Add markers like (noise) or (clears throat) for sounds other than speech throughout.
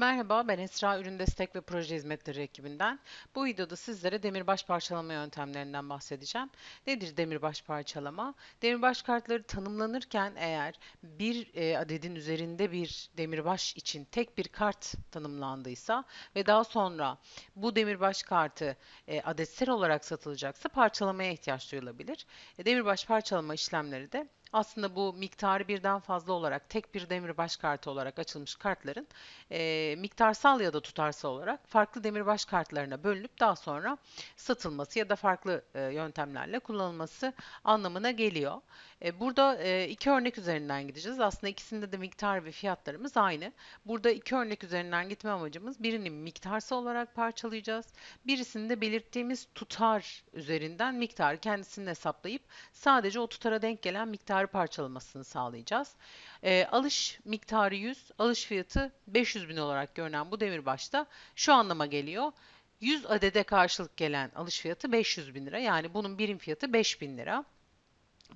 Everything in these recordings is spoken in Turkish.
Merhaba, ben Esra Ürün Destek ve Proje Hizmetleri ekibinden. Bu videoda sizlere demirbaş parçalama yöntemlerinden bahsedeceğim. Nedir demirbaş parçalama? Demirbaş kartları tanımlanırken eğer bir e, adedin üzerinde bir demirbaş için tek bir kart tanımlandıysa ve daha sonra bu demirbaş kartı e, adetsel olarak satılacaksa parçalamaya ihtiyaç duyulabilir. E, demirbaş parçalama işlemleri de aslında bu miktarı birden fazla olarak tek bir demirbaş kartı olarak açılmış kartların e, miktarsal ya da tutarsal olarak farklı demirbaş kartlarına bölünüp daha sonra satılması ya da farklı e, yöntemlerle kullanılması anlamına geliyor. E, burada e, iki örnek üzerinden gideceğiz. Aslında ikisinde de miktar ve fiyatlarımız aynı. Burada iki örnek üzerinden gitme amacımız birini miktarsal olarak parçalayacağız. Birisini de belirttiğimiz tutar üzerinden miktarı kendisini hesaplayıp sadece o tutara denk gelen miktarı parçalamasını sağlayacağız. E, alış miktarı 100, alış fiyatı 500 bin olarak görünen bu demirbaşta şu anlama geliyor. 100 adede karşılık gelen alış fiyatı 500 bin lira. Yani bunun birim fiyatı 5 bin lira.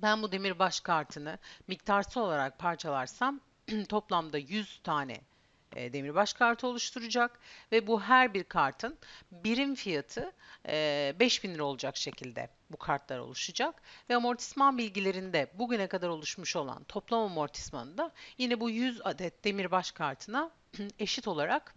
Ben bu demirbaş kartını miktarsal olarak parçalarsam (clears throat) toplamda 100 tane e, demirbaş kartı oluşturacak ve bu her bir kartın birim fiyatı e, 5000 lira olacak şekilde bu kartlar oluşacak. Ve amortisman bilgilerinde bugüne kadar oluşmuş olan toplam amortismanı da yine bu 100 adet demirbaş kartına (clears throat) eşit olarak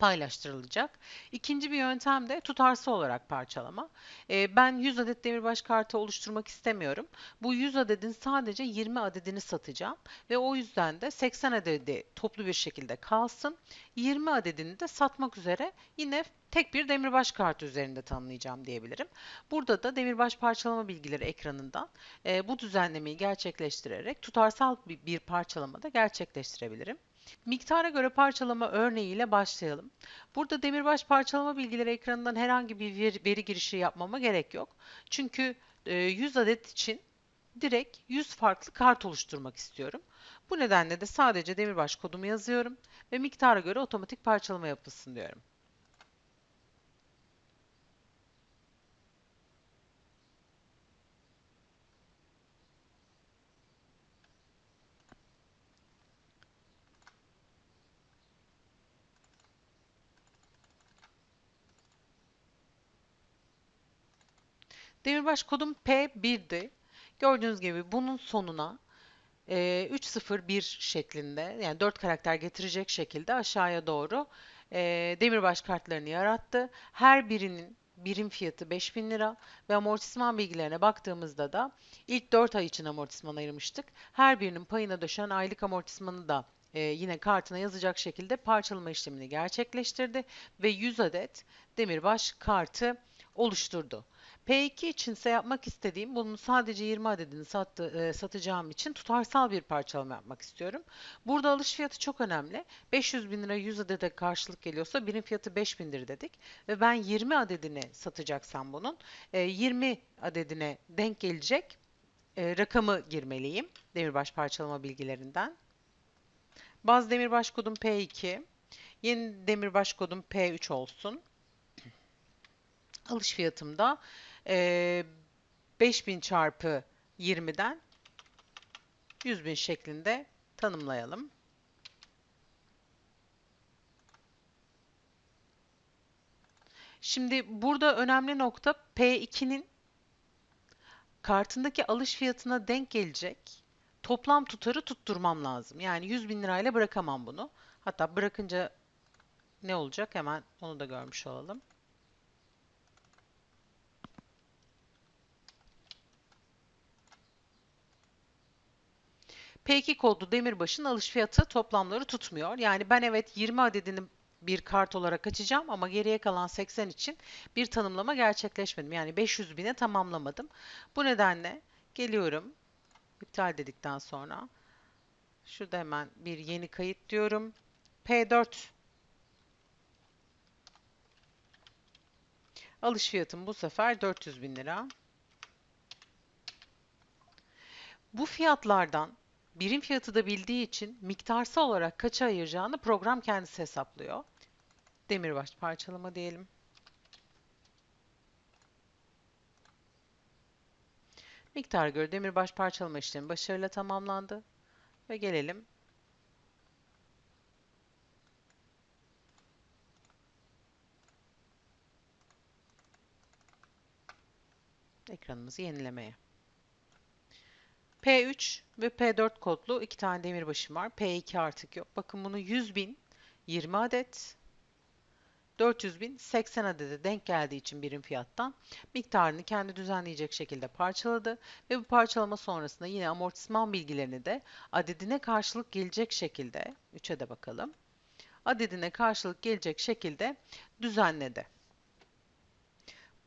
paylaştırılacak. İkinci bir yöntem de tutarsı olarak parçalama. Ee, ben 100 adet demirbaş kartı oluşturmak istemiyorum. Bu 100 adedin sadece 20 adedini satacağım ve o yüzden de 80 adedi toplu bir şekilde kalsın. 20 adedini de satmak üzere yine tek bir demirbaş kartı üzerinde tanımlayacağım diyebilirim. Burada da demirbaş parçalama bilgileri ekranından e, bu düzenlemeyi gerçekleştirerek tutarsal bir, bir parçalama da gerçekleştirebilirim. Miktara göre parçalama örneğiyle başlayalım. Burada demirbaş parçalama bilgileri ekranından herhangi bir veri, girişi yapmama gerek yok. Çünkü e, 100 adet için direkt 100 farklı kart oluşturmak istiyorum. Bu nedenle de sadece demirbaş kodumu yazıyorum ve miktara göre otomatik parçalama yapılsın diyorum. Demirbaş kodum P1'di. Gördüğünüz gibi bunun sonuna e, 301 şeklinde yani 4 karakter getirecek şekilde aşağıya doğru e, demirbaş kartlarını yarattı. Her birinin birim fiyatı 5000 lira ve amortisman bilgilerine baktığımızda da ilk 4 ay için amortisman ayırmıştık. Her birinin payına düşen aylık amortismanı da e, yine kartına yazacak şekilde parçalama işlemini gerçekleştirdi ve 100 adet demirbaş kartı oluşturdu. P2 içinse yapmak istediğim bunun sadece 20 adedini sattı, e, satacağım için tutarsal bir parçalama yapmak istiyorum. Burada alış fiyatı çok önemli. 500 bin lira 100 adede karşılık geliyorsa birim fiyatı 5000'dir dedik. Ve ben 20 adedini satacaksam bunun e, 20 adedine denk gelecek e, rakamı girmeliyim. Demirbaş parçalama bilgilerinden. Baz demirbaş kodum P2. Yeni demirbaş kodum P3 olsun. Alış fiyatım da e, 5000 çarpı 20'den 100 bin şeklinde tanımlayalım. Şimdi burada önemli nokta P2'nin kartındaki alış fiyatına denk gelecek toplam tutarı tutturmam lazım. Yani 100 bin lirayla bırakamam bunu. Hatta bırakınca ne olacak hemen onu da görmüş olalım. P2 kodlu demirbaşın alış fiyatı toplamları tutmuyor. Yani ben evet 20 adedini bir kart olarak açacağım ama geriye kalan 80 için bir tanımlama gerçekleşmedim. Yani 500 bine tamamlamadım. Bu nedenle geliyorum iptal dedikten sonra şurada hemen bir yeni kayıt diyorum. P4 alış fiyatım bu sefer 400 bin lira. Bu fiyatlardan birim fiyatı da bildiği için miktarsal olarak kaça ayıracağını program kendisi hesaplıyor. Demirbaş parçalama diyelim. Miktar göre demirbaş parçalama işlemi başarıyla tamamlandı. Ve gelelim ekranımızı yenilemeye. P3 ve P4 kodlu iki tane demirbaşım var. P2 artık yok. Bakın bunu 100 bin 20 adet 400 bin 80 adede denk geldiği için birim fiyattan miktarını kendi düzenleyecek şekilde parçaladı ve bu parçalama sonrasında yine amortisman bilgilerini de adedine karşılık gelecek şekilde 3'e de bakalım. Adedine karşılık gelecek şekilde düzenledi.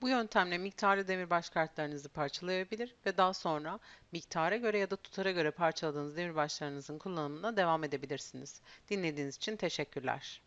Bu yöntemle miktarlı demirbaş kartlarınızı parçalayabilir ve daha sonra miktara göre ya da tutara göre parçaladığınız demirbaşlarınızın kullanımına devam edebilirsiniz. Dinlediğiniz için teşekkürler.